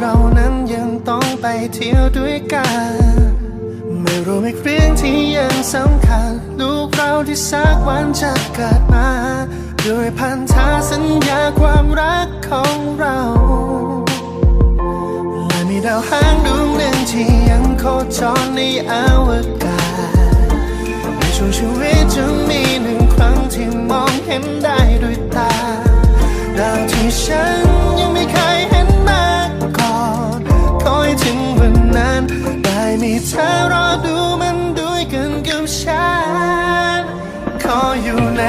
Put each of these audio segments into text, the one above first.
เรานั้นยังต้องไปเที่ยวด้วยกันไม่รู้อีกเรื่องที่ยังสำคัญ ลูกเราที่สักวันจะเกิดมา ด้วยพันธะสัญญาความรักของเราและมีดาวหางดวงหนึ่งที่ยังโคจรในอวกาศ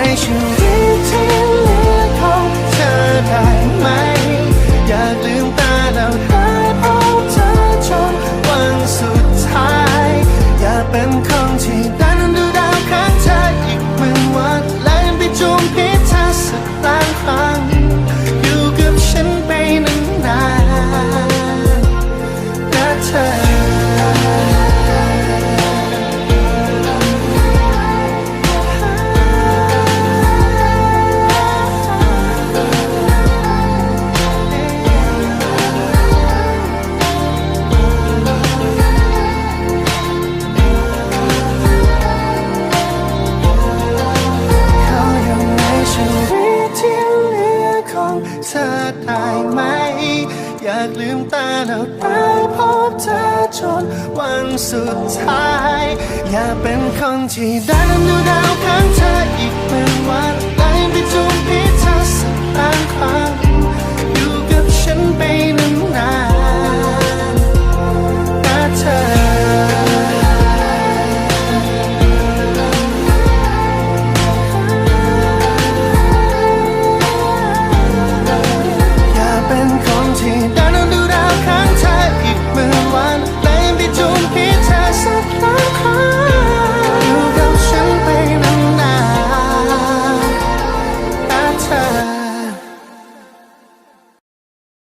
ในชีวิตที่เหลือของเธอได้ไหม อย่าลืมตาแล้วได้พบเธอจนวันสุดท้าย อย่าเป็นคนที่ได้ ตาแล้วได้พบเธอจนวันสุดท้าย อยากเป็นคนที่ได้นั้นดูดาวข้างเธออีก